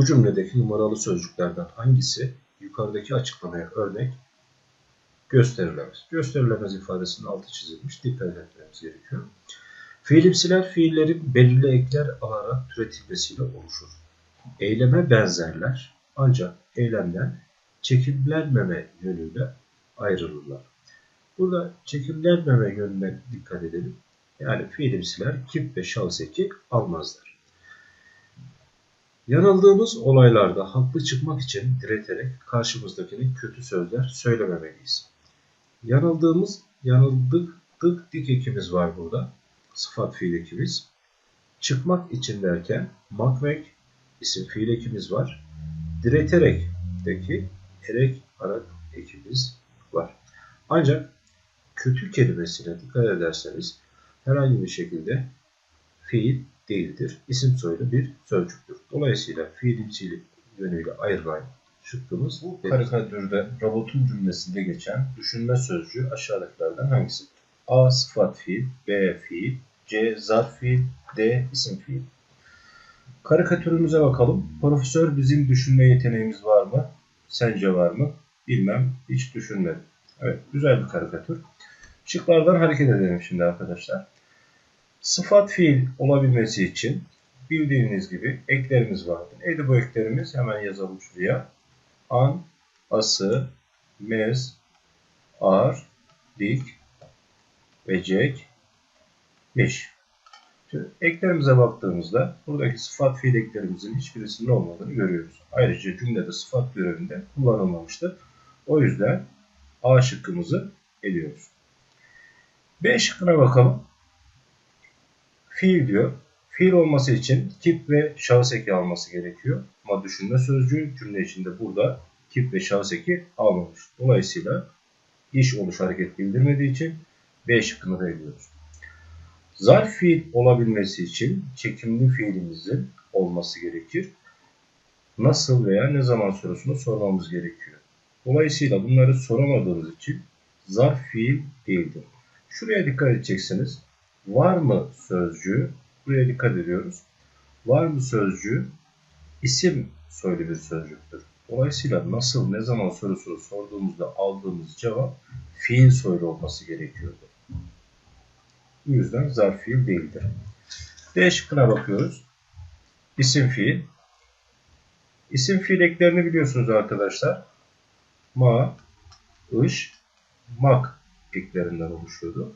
Bu cümledeki numaralı sözcüklerden hangisi yukarıdaki açıklamaya örnek gösterilemez? Gösterilemez ifadesinin altı çizilmiş. Dikkat etmemiz gerekiyor. Fiilimsiler fiillerin belirli ekler alarak türetilmesiyle oluşur. Eyleme benzerler ancak eylemden çekimlenmeme yönüyle ayrılırlar. Burada çekimlenmeme yönüne dikkat edelim. Yani fiilimsiler kip ve şahıs eki almazlar. Yanıldığımız olaylarda haklı çıkmak için direterek karşımızdakine kötü sözler söylememeliyiz. Yanıldığımız, yanıldık, dık dik ekimiz var burada. Sıfat fiil ekimiz. Çıkmak için derken makmek isim fiil ekimiz var. Direterek'teki erek arak ekimiz var. Ancak kötü kelimesine dikkat ederseniz herhangi bir şekilde fiil değildir. İsim soylu bir sözcüktür. Dolayısıyla fiilimsilik yönüyle ayrılan şıkkımız Bu karikatürde robotun cümlesinde geçen düşünme sözcüğü aşağıdakilerden hangisidir? A. Sıfat fiil B. Fiil C. Zarf fiil D. isim fiil Karikatürümüze bakalım. Profesör bizim düşünme yeteneğimiz var mı? Sence var mı? Bilmem. Hiç düşünmedim. Evet. Güzel bir karikatür. Şıklardan hareket edelim şimdi arkadaşlar. Sıfat fiil olabilmesi için bildiğiniz gibi eklerimiz vardır. Neydi bu eklerimiz? Hemen yazalım şuraya. An, ası, mez, ar, dik, becek, miş. Şimdi eklerimize baktığımızda buradaki sıfat fiil eklerimizin hiçbirisinin olmadığını görüyoruz. Ayrıca cümlede sıfat görevinde kullanılmamıştır. O yüzden A şıkkımızı eliyoruz. B şıkkına bakalım. Fiil diyor. Fiil olması için kip ve şahıs eki alması gerekiyor. Ama düşünme sözcüğü cümle içinde burada kip ve şahıs eki almamış. Dolayısıyla iş oluş hareket bildirmediği için B şıkkını da ediyoruz. Zarf fiil olabilmesi için çekimli fiilimizin olması gerekir. Nasıl veya ne zaman sorusunu sormamız gerekiyor. Dolayısıyla bunları soramadığımız için zarf fiil değildir. Şuraya dikkat edeceksiniz. Var mı sözcüğü, buraya dikkat ediyoruz. Var mı sözcüğü isim soylu bir sözcüktür. Dolayısıyla nasıl, ne zaman sorusunu sorduğumuzda aldığımız cevap fiil soylu olması gerekiyordu. Bu yüzden zarf fiil değildir. D şıkkına bakıyoruz. İsim fiil. İsim fiil eklerini biliyorsunuz arkadaşlar. Ma, ış, mak eklerinden oluşuyordu.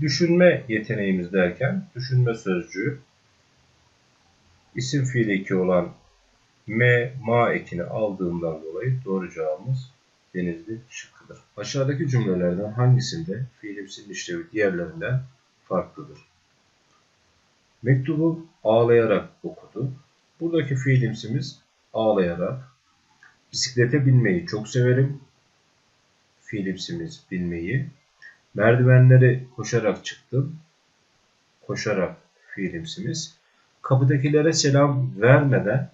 Düşünme yeteneğimiz derken düşünme sözcüğü isim fiil eki olan m, ma ekini aldığından dolayı doğru cevabımız denizli şıkkıdır. Aşağıdaki cümlelerden hangisinde fiilimsinin işlevi diğerlerinden farklıdır? Mektubu ağlayarak okudu. Buradaki fiilimsimiz ağlayarak. Bisiklete binmeyi çok severim. Fiilimsimiz binmeyi. Merdivenleri koşarak çıktım. Koşarak fiilimsimiz. Kapıdakilere selam vermeden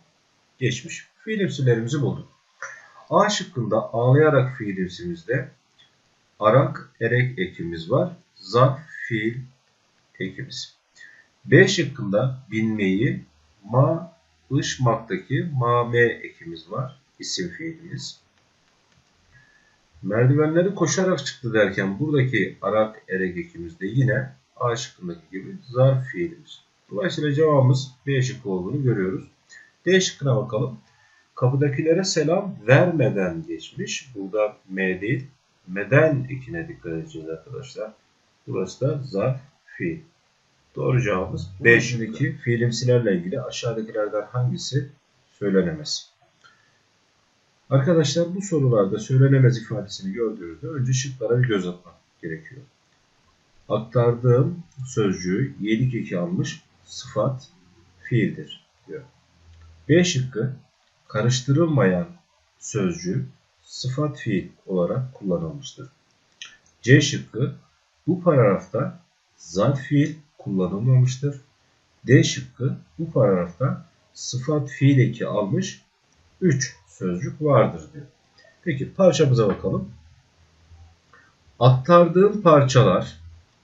geçmiş. Fiilimsilerimizi bulduk. A şıkkında ağlayarak fiilimsimizde arak erek ekimiz var. Zarf fiil ekimiz. B şıkkında binmeyi ma ışmaktaki ma me ekimiz var. İsim fiilimiz. Merdivenleri koşarak çıktı derken buradaki arak erek ekimizde yine A şıkkındaki gibi zarf fiilimiz. Dolayısıyla cevabımız B şıkkı olduğunu görüyoruz. D şıkkına bakalım. Kapıdakilere selam vermeden geçmiş. Burada M değil. Meden ekine dikkat edeceğiz arkadaşlar. Burası da zarf fiil. Doğru cevabımız B şıkkı. Fiilimsilerle ilgili aşağıdakilerden hangisi söylenemez? Arkadaşlar bu sorularda söylenemez ifadesini gördüğünüzde önce şıklara bir göz atmak gerekiyor. Aktardığım sözcüğü yedik eki almış sıfat fiildir diyor. B şıkkı karıştırılmayan sözcüğü sıfat fiil olarak kullanılmıştır. C şıkkı bu paragrafta zarf fiil kullanılmamıştır. D şıkkı bu paragrafta sıfat fiil eki almış 3 sözcük vardır diyor. Peki parçamıza bakalım. Aktardığım parçalar,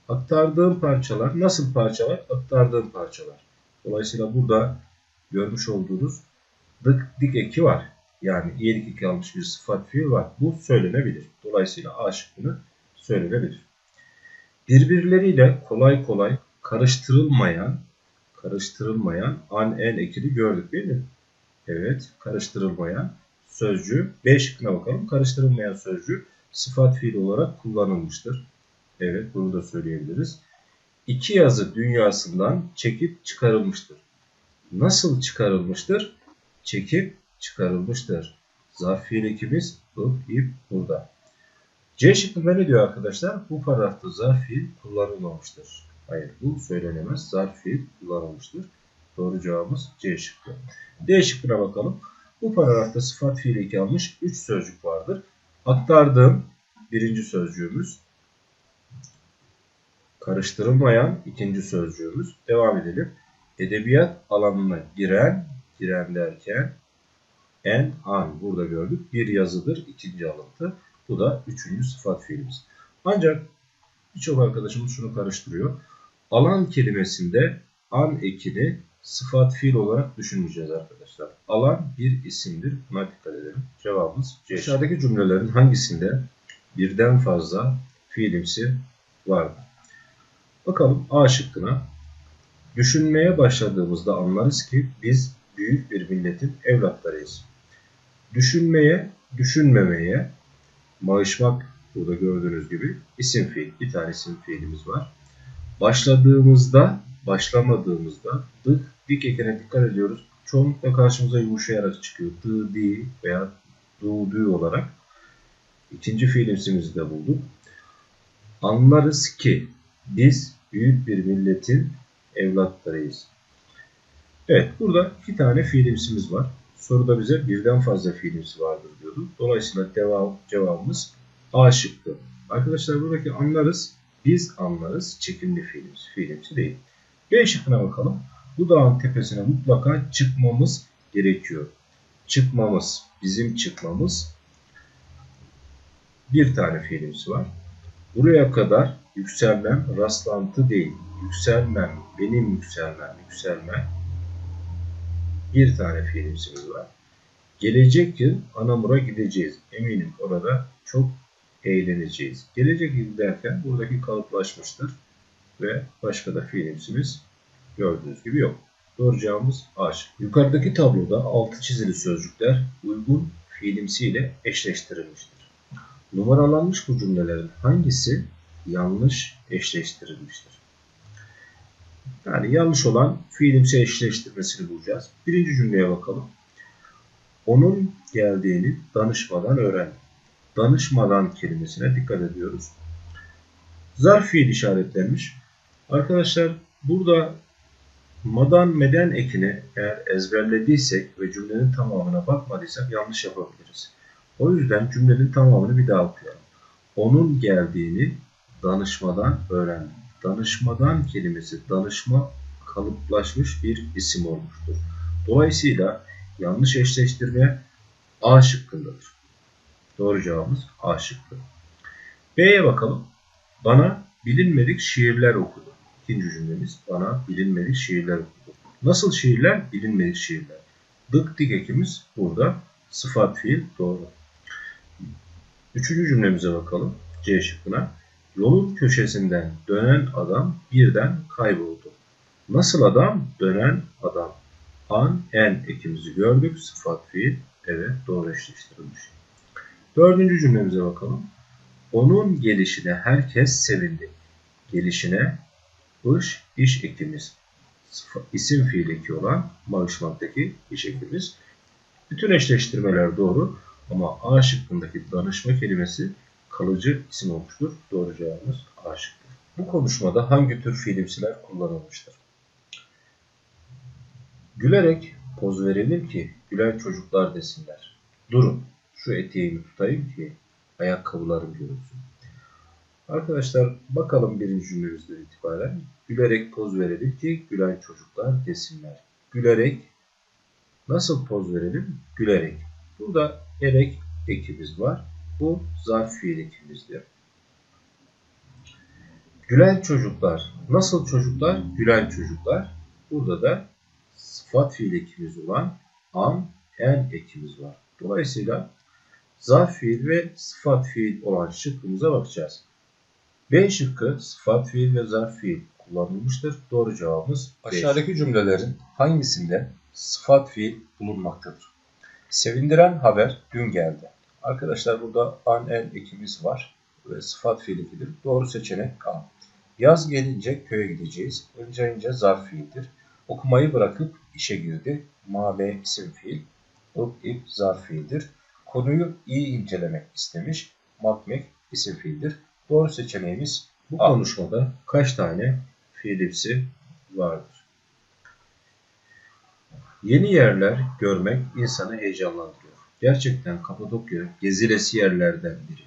aktardığım parçalar nasıl parçalar? Aktardığım parçalar. Dolayısıyla burada görmüş olduğunuz dık dik eki var. Yani iyilik eki almış bir sıfat fiil var. Bu söylenebilir. Dolayısıyla A şıkkını söylenebilir. Birbirleriyle kolay kolay karıştırılmayan karıştırılmayan an en ekini gördük değil mi? Evet, karıştırılmayan sözcüğü B şıkkına bakalım. Karıştırılmayan sözcüğü sıfat fiil olarak kullanılmıştır. Evet, bunu da söyleyebiliriz. İki yazı dünyasından çekip çıkarılmıştır. Nasıl çıkarılmıştır? Çekip çıkarılmıştır. Zarf fiil ekimiz bu ip burada. C şıkkında ne diyor arkadaşlar? Bu paragrafta zarf fiil kullanılmamıştır. Hayır bu söylenemez. Zarf fiil kullanılmıştır. Doğru cevabımız C şıkkı. D şıkkına bakalım. Bu paragrafta sıfat fiil eki almış 3 sözcük vardır. Aktardığım birinci sözcüğümüz. Karıştırılmayan ikinci sözcüğümüz. Devam edelim. Edebiyat alanına giren, giren derken en, an burada gördük. Bir yazıdır ikinci alıntı. Bu da üçüncü sıfat fiilimiz. Ancak birçok arkadaşımız şunu karıştırıyor. Alan kelimesinde an ekini sıfat fiil olarak düşünmeyeceğiz arkadaşlar. Alan bir isimdir. Buna dikkat edelim. Cevabımız C. Aşağıdaki cümlelerin hangisinde birden fazla fiilimsi vardır? Bakalım A şıkkına. Düşünmeye başladığımızda anlarız ki biz büyük bir milletin evlatlarıyız. Düşünmeye, düşünmemeye, Maaşmak burada gördüğünüz gibi isim fiil. Bir tane isim fiilimiz var. Başladığımızda, başlamadığımızda dık, dik ekene dikkat ediyoruz. Çoğunlukla karşımıza yumuşayarak çıkıyor. Dı, di veya du, dü olarak. İkinci fiilimsimizi de bulduk. Anlarız ki biz büyük bir milletin evlatlarıyız. Evet burada iki tane fiilimsimiz var. Soruda bize birden fazla fiilimsi vardır diyordu. Dolayısıyla devam, cevabımız A şıkkı. Arkadaşlar buradaki anlarız, biz anlarız çekimli fiilimiz, fiilimsi değil. B şıkkına bakalım. Bu dağın tepesine mutlaka çıkmamız gerekiyor. Çıkmamız, bizim çıkmamız bir tane fiilimsi var. Buraya kadar yükselmem rastlantı değil. Yükselmem, benim yükselmem, yükselmem bir tane fiilimsimiz var. Gelecek yıl Anamur'a gideceğiz. Eminim orada çok eğleneceğiz. Gelecek yıl derken buradaki kalıplaşmıştır. Ve başka da fiilimsimiz gördüğünüz gibi yok. Doğru cevabımız A. Yukarıdaki tabloda altı çizili sözcükler uygun fiilimsiyle eşleştirilmiştir. Numaralanmış bu cümlelerin hangisi yanlış eşleştirilmiştir? Yani yanlış olan fiilimsi eşleştirmesini bulacağız. Birinci cümleye bakalım. Onun geldiğini danışmadan öğren. Danışmadan kelimesine dikkat ediyoruz. Zarf fiil işaretlenmiş. Arkadaşlar burada madan meden ekini eğer ezberlediysek ve cümlenin tamamına bakmadıysak yanlış yapabiliriz. O yüzden cümlenin tamamını bir daha okuyalım. Onun geldiğini danışmadan öğrendim danışmadan kelimesi danışma kalıplaşmış bir isim olmuştur. Dolayısıyla yanlış eşleştirme A şıkkındadır. Doğru cevabımız A şıkkı. B'ye bakalım. Bana bilinmedik şiirler okudu. İkinci cümlemiz bana bilinmedik şiirler okudu. Nasıl şiirler? Bilinmedik şiirler. Dık dik ekimiz burada. Sıfat fiil doğru. Üçüncü cümlemize bakalım. C şıkkına. Yolun köşesinden dönen adam birden kayboldu. Nasıl adam? Dönen adam. An, en ekimizi gördük. Sıfat fiil. Evet doğru eşleştirilmiş. Dördüncü cümlemize bakalım. Onun gelişine herkes sevindi. Gelişine ış, iş ekimiz. isim fiil eki olan bağışmaktaki iş ekimiz. Bütün eşleştirmeler doğru ama A şıkkındaki danışma kelimesi kalıcı isim olmuştur. Doğru cevabımız A şıkkı. Bu konuşmada hangi tür fiilimsiler kullanılmıştır? Gülerek poz verelim ki gülen çocuklar desinler. Durun şu eteğimi tutayım ki ayakkabılarım görünsün. Arkadaşlar bakalım birinci cümlemizden itibaren. Gülerek poz verelim ki gülen çocuklar desinler. Gülerek nasıl poz verelim? Gülerek. Burada erek ekimiz var. Bu zarf fiil ekimizdir. Gülen çocuklar. Nasıl çocuklar? Gülen çocuklar. Burada da sıfat fiil ekimiz olan an, en ekimiz var. Dolayısıyla zarf fiil ve sıfat fiil olan şıkkımıza bakacağız. B şıkkı sıfat fiil ve zarf fiil kullanılmıştır. Doğru cevabımız B Aşağıdaki cümlelerin hangisinde sıfat fiil bulunmaktadır? Sevindiren haber dün geldi. Arkadaşlar burada an en ekimiz var ve sıfat fiil ekidir. Doğru seçenek A. Yaz gelince köye gideceğiz. Önce ince zarf fiildir. Okumayı bırakıp işe girdi. Mabe isim fiil. Ip ip zarf fiildir. Konuyu iyi incelemek istemiş. Makmek isim fiildir. Doğru seçeneğimiz Bu konuşmada kaç tane fiilimsi vardır? Yeni yerler görmek insanı heyecanlandırıyor. Gerçekten Kapadokya gezilesi yerlerden biri.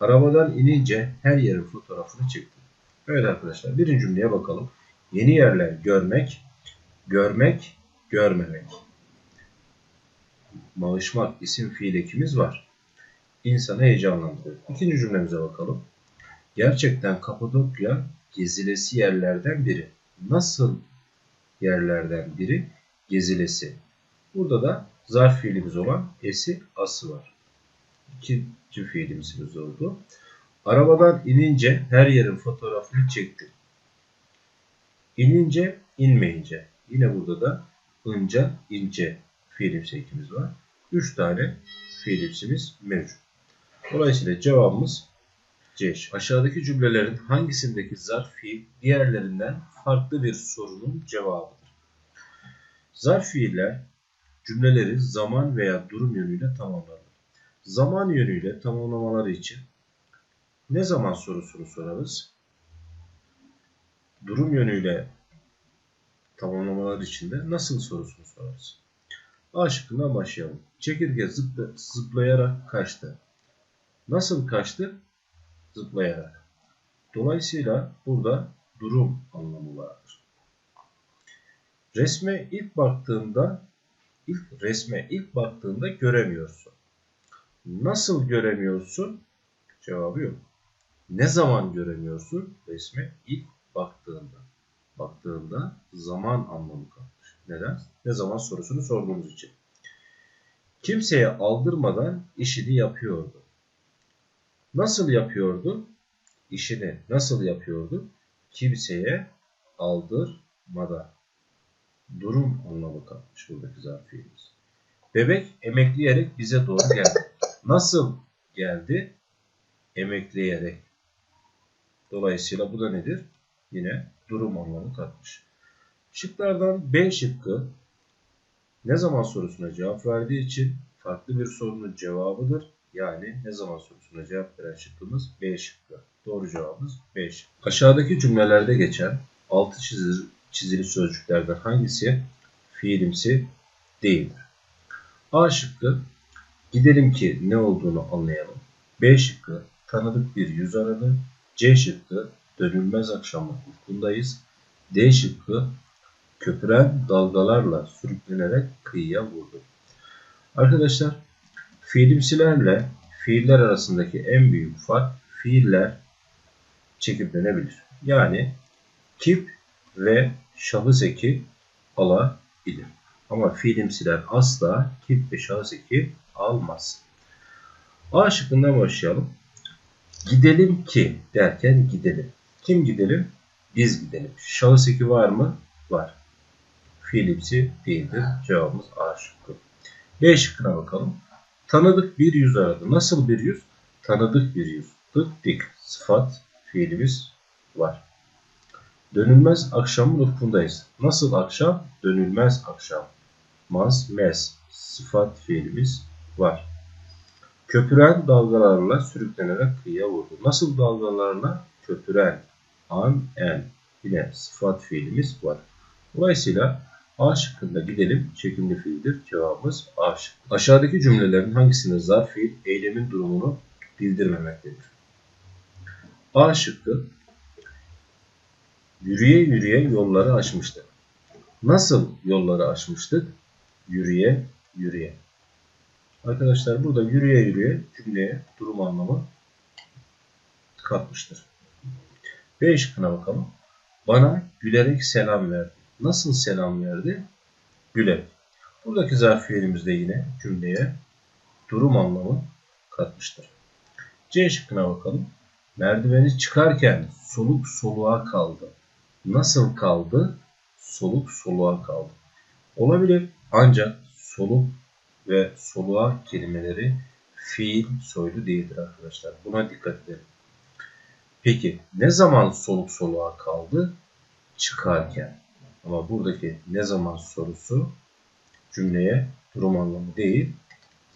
Arabadan inince her yerin fotoğrafını çektim. Evet arkadaşlar birinci cümleye bakalım. Yeni yerler görmek, görmek, görmemek. Mağışmak isim fiil ekimiz var. İnsanı heyecanlandırıyor. İkinci cümlemize bakalım. Gerçekten Kapadokya gezilesi yerlerden biri. Nasıl yerlerden biri? Gezilesi. Burada da zarf fiilimiz olan esi ası var. İkinci fiilimiz oldu. Arabadan inince her yerin fotoğrafını çektim. İnince, inmeyince. Yine burada da ınca, ince fiilimsi ekimiz var. Üç tane fiilimsimiz mevcut. Dolayısıyla cevabımız C. Aşağıdaki cümlelerin hangisindeki zarf fiil diğerlerinden farklı bir sorunun cevabıdır? Zarf fiiller cümleleri zaman veya durum yönüyle tamamlarlar. Zaman yönüyle tamamlamaları için ne zaman sorusunu sorarız? Durum yönüyle tamamlamaları için de nasıl sorusunu sorarız? A şıkkından başlayalım. Çekirge zıpla, zıplayarak kaçtı. Nasıl kaçtı? Zıplayarak. Dolayısıyla burada durum anlamı vardır. Resme ilk baktığında ilk resme ilk baktığında göremiyorsun. Nasıl göremiyorsun? Cevabı yok. Ne zaman göremiyorsun? Resme ilk baktığında. Baktığında zaman anlamı kalmış. Neden? Ne zaman sorusunu sorduğumuz için. Kimseye aldırmadan işini yapıyordu. Nasıl yapıyordu? İşini nasıl yapıyordu? Kimseye aldırmadan. Durum anlamı kalmış buradaki zarf fiilimiz. Bebek emekleyerek bize doğru geldi. Nasıl geldi? Emekleyerek. Dolayısıyla bu da nedir? Yine durum anlamı katmış. Şıklardan B şıkkı ne zaman sorusuna cevap verdiği için farklı bir sorunun cevabıdır. Yani ne zaman sorusuna cevap veren şıkkımız B şıkkı. Doğru cevabımız B. Aşağıdaki cümlelerde geçen altı çizili, çizili sözcüklerden hangisi fiilimsi değildir? A şıkkı gidelim ki ne olduğunu anlayalım. B şıkkı tanıdık bir yüz aradı. C şıkkı dönülmez akşamın ufkundayız. D şıkkı köpüren dalgalarla sürüklenerek kıyıya vurdu. Arkadaşlar fiilimsilerle fiiller arasındaki en büyük fark fiiller çekimlenebilir. Yani kip ve şahıs eki alabilir. Ama fiilimsiler asla kip ve şahıs eki almaz. A şıkkından başlayalım. Gidelim ki derken gidelim. Kim gidelim? Biz gidelim. Şahıs eki var mı? Var. Fiilimsi değildir. Cevabımız A şıkkı. B şıkkına bakalım. Tanıdık bir yüz aradı. Nasıl bir yüz? Tanıdık bir yüz. Dık dik. Sıfat fiilimiz var. Dönülmez akşamın ufkundayız. Nasıl akşam? Dönülmez akşam. Maz, mez. Sıfat fiilimiz var. Köpüren dalgalarla sürüklenerek kıyıya vurdu. Nasıl dalgalarla? Köpüren. An, en. Yine sıfat fiilimiz var. Dolayısıyla A şıkkında gidelim çekimli fiildir. Cevabımız A şıkkı. Aşağıdaki cümlelerin hangisinde zarf fiil eylemin durumunu bildirmemektedir? A şıkkı yürüye yürüye yolları aşmıştı. Nasıl yolları aşmıştık? Yürüye yürüye. Arkadaşlar burada yürüye yürüye cümleye durum anlamı katmıştır. B şıkkına bakalım. Bana gülerek selam verdi. Nasıl selam verdi? Gülerek. Buradaki zarf fiilimiz de yine cümleye durum anlamı katmıştır. C şıkkına bakalım. Merdiveni çıkarken soluk soluğa kaldı. Nasıl kaldı? Soluk soluğa kaldı. Olabilir ancak soluk ve soluğa kelimeleri fiil soylu değildir arkadaşlar. Buna dikkat edelim. Peki ne zaman soluk soluğa kaldı? Çıkarken. Ama buradaki ne zaman sorusu cümleye durum anlamı değil,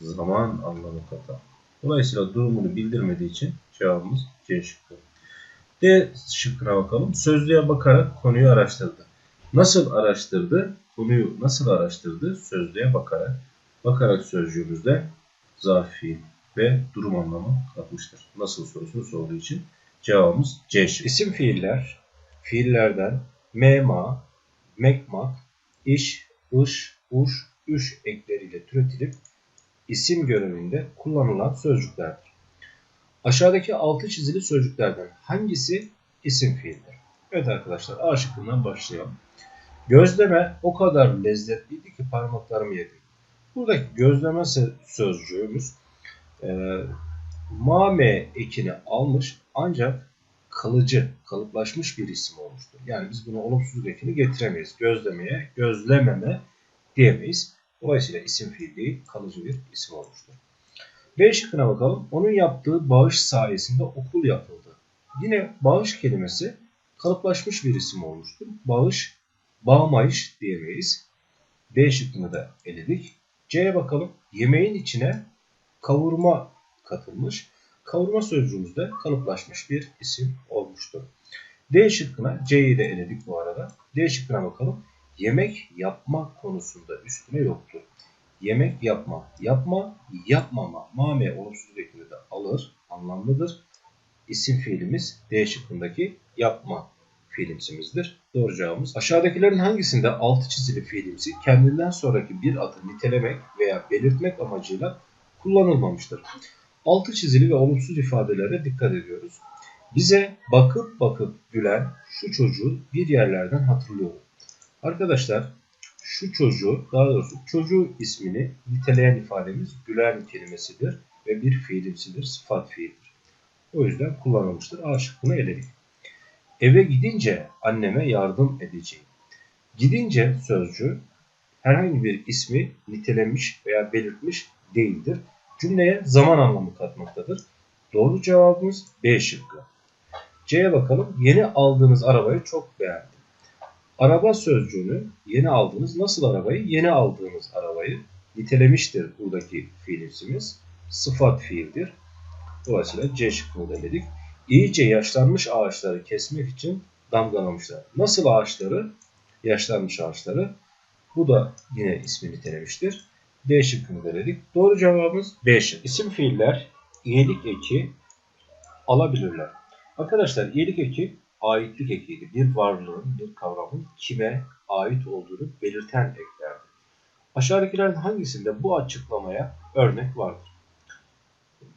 zaman anlamı katar. Dolayısıyla durumunu bildirmediği için cevabımız C şıkkı. D şıkkına bakalım. Sözlüğe bakarak konuyu araştırdı. Nasıl araştırdı? Konuyu nasıl araştırdı? Sözlüğe bakarak. Bakarak sözcüğümüzde zarf fiil ve durum anlamı katmıştır. Nasıl sorusunu sorduğu için cevabımız C şıkkı. İsim fiiller, fiillerden mema, mekmak, iş, ış, uş, üş ekleriyle türetilip isim görevinde kullanılan sözcüklerdir. Aşağıdaki altı çizili sözcüklerden hangisi isim fiildir? Evet arkadaşlar A şıkkından başlayalım. Gözleme o kadar lezzetliydi ki parmaklarımı yedim. Buradaki gözleme sözcüğümüz e, mame ekini almış ancak kalıcı, kalıplaşmış bir isim olmuştur. Yani biz buna olumsuzluk ekini getiremeyiz. Gözlemeye, gözlememe diyemeyiz. Dolayısıyla isim fiil değil, kalıcı bir isim olmuştur. B şıkkına bakalım. Onun yaptığı bağış sayesinde okul yapıldı. Yine bağış kelimesi kalıplaşmış bir isim olmuştur. Bağış, bağmayış diyemeyiz. D şıkkını da eledik. C'ye bakalım. Yemeğin içine kavurma katılmış. Kavurma sözcüğümüzde kalıplaşmış bir isim olmuştur. D şıkkına C'yi de eledik bu arada. D şıkkına bakalım. Yemek yapma konusunda üstüne yoktur. Yemek yapma, yapma, yapmama, mame olumsuz ekini de alır, anlamlıdır. İsim fiilimiz D şıkkındaki yapma fiilimsimizdir. Doğru cevabımız. Aşağıdakilerin hangisinde altı çizili fiilimsi kendinden sonraki bir adı nitelemek veya belirtmek amacıyla kullanılmamıştır? Altı çizili ve olumsuz ifadelere dikkat ediyoruz. Bize bakıp bakıp gülen şu çocuğu bir yerlerden hatırlıyorum. Arkadaşlar şu çocuğu daha doğrusu çocuğu ismini niteleyen ifademiz gülen kelimesidir ve bir fiilimsidir, sıfat fiildir. O yüzden kullanılmıştır. A şıkkını eledik. Eve gidince anneme yardım edeceğim. Gidince sözcüğü herhangi bir ismi nitelemiş veya belirtmiş değildir. Cümleye zaman anlamı katmaktadır. Doğru cevabımız B şıkkı. C'ye bakalım. Yeni aldığınız arabayı çok beğendim. Araba sözcüğünü yeni aldığınız nasıl arabayı? Yeni aldığınız arabayı nitelemiştir buradaki fiilimsimiz. Sıfat fiildir. Dolayısıyla C şıkkını denedik. İyice yaşlanmış ağaçları kesmek için damgalamışlar. Nasıl ağaçları? Yaşlanmış ağaçları. Bu da yine ismi nitelemiştir. D şıkkını denedik. Doğru cevabımız B şık. İsim fiiller iyilik eki alabilirler. Arkadaşlar iyilik eki aitlik ekiydi. Bir varlığın, bir kavramın kime ait olduğunu belirten eklerdi. Aşağıdakilerin hangisinde bu açıklamaya örnek vardır?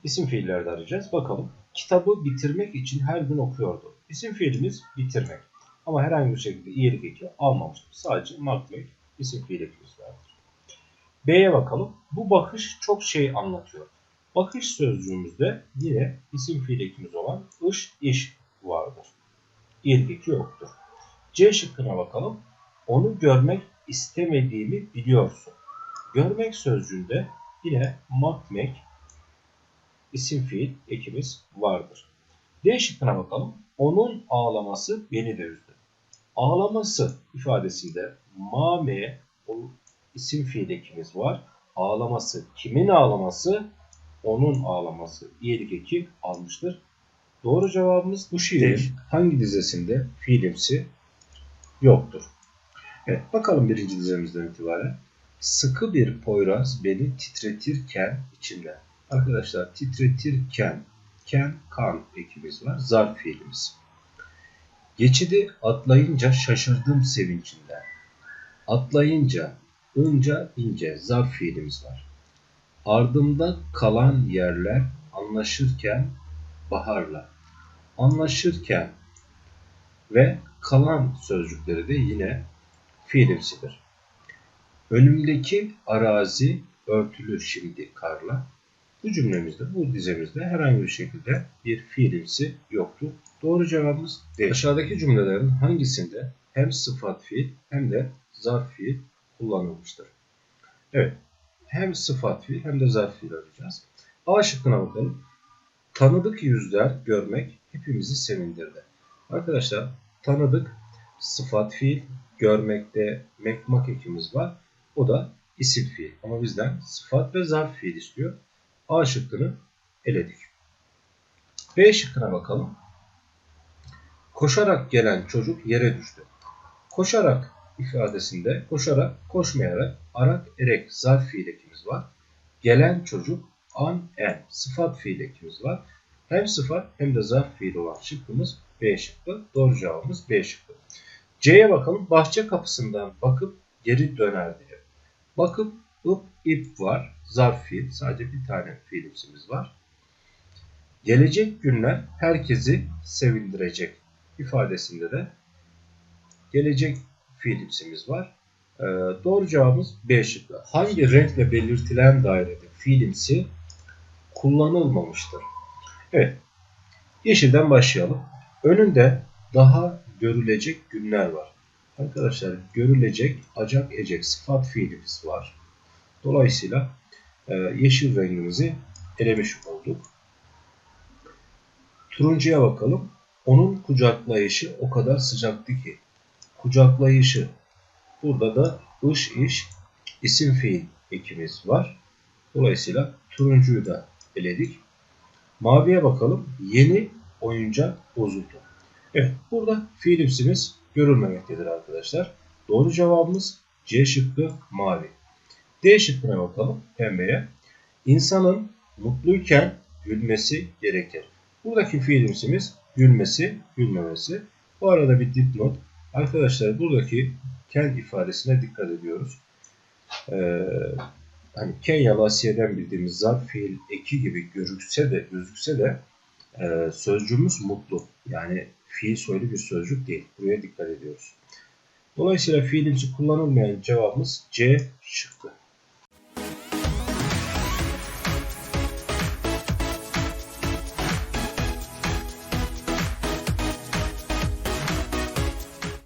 İsim fiillerde arayacağız. Bakalım. Kitabı bitirmek için her gün okuyordu. İsim fiilimiz bitirmek. Ama herhangi bir şekilde iyilik eki almamıştır. Sadece makmek isim fiil ekimiz vardır. B'ye bakalım. Bu bakış çok şey anlatıyor. Bakış sözcüğümüzde yine isim fiil ekimiz olan ış, iş vardır. Eki yoktur. C şıkkına bakalım. Onu görmek istemediğimi biliyorsun. Görmek sözcüğünde yine makmek isim fiil ekimiz vardır. D şıkkına bakalım. Onun ağlaması beni de üzdü. Ağlaması ifadesinde mame isim fiil ekimiz var. Ağlaması kimin ağlaması? Onun ağlaması. İyilik eki almıştır. Doğru cevabımız bu şiirin hangi dizesinde fiilimsi yoktur. Evet bakalım birinci dizemizden itibaren. Sıkı bir poyraz beni titretirken içimden. Arkadaşlar titretirken ken kan ekimiz var. Zarf fiilimiz. Geçidi atlayınca şaşırdım sevincinden. Atlayınca, ınca, ince zarf fiilimiz var. Ardımda kalan yerler anlaşırken baharla. Anlaşırken ve kalan sözcükleri de yine fiilimsidir. Önümdeki arazi örtülü şimdi karla. Bu cümlemizde, bu dizemizde herhangi bir şekilde bir fiilimsi yoktur. Doğru cevabımız D. Aşağıdaki cümlelerin hangisinde hem sıfat fiil hem de zarf fiil kullanılmıştır? Evet. Hem sıfat fiil hem de zarf fiil arayacağız. A şıkkına bakalım. Tanıdık yüzler görmek hepimizi sevindirdi. Arkadaşlar tanıdık sıfat fiil görmekte mekmak ekimiz var. O da isim fiil. Ama bizden sıfat ve zarf fiil istiyor. A şıkkını eledik. B şıkkına bakalım. Koşarak gelen çocuk yere düştü. Koşarak ifadesinde koşarak, koşmayarak, arak, erek zarf fiil ekimiz var. Gelen çocuk an, en sıfat fiil ekimiz var. Hem sıfat hem de zarf fiil olan şıkkımız B şıkkı. Doğru cevabımız B şıkkı. C'ye bakalım. Bahçe kapısından bakıp geri döner diye. Bakıp ıp ip var. Zarf fiil. Sadece bir tane fiilimsimiz var. Gelecek günler herkesi sevindirecek ifadesinde de gelecek fiilimsimiz var. Ee, doğru cevabımız B şıkkı. Hangi renkle belirtilen dairede fiilimsi kullanılmamıştır? Evet. Yeşilden başlayalım. Önünde daha görülecek günler var. Arkadaşlar görülecek acak ecek sıfat fiilimiz var. Dolayısıyla e, yeşil rengimizi elemiş olduk. Turuncuya bakalım. Onun kucaklayışı o kadar sıcaktı ki. Kucaklayışı. Burada da ış iş isim fiil ekimiz var. Dolayısıyla turuncuyu da eledik. Maviye bakalım. Yeni oyuncak bozuldu. Evet burada fiilimsimiz görülmemektedir arkadaşlar. Doğru cevabımız C şıkkı mavi. D şıkkına bakalım pembeye. İnsanın mutluyken gülmesi gerekir. Buradaki fiilimsimiz gülmesi, gülmemesi. Bu arada bir dipnot. Arkadaşlar buradaki ken ifadesine dikkat ediyoruz. Ee, hani Kenyalı Asiye'den bildiğimiz zarf fiil eki gibi gözükse de gözükse de e, sözcüğümüz mutlu. Yani fiil soylu bir sözcük değil. Buraya dikkat ediyoruz. Dolayısıyla fiilimsi kullanılmayan cevabımız C şıkkı.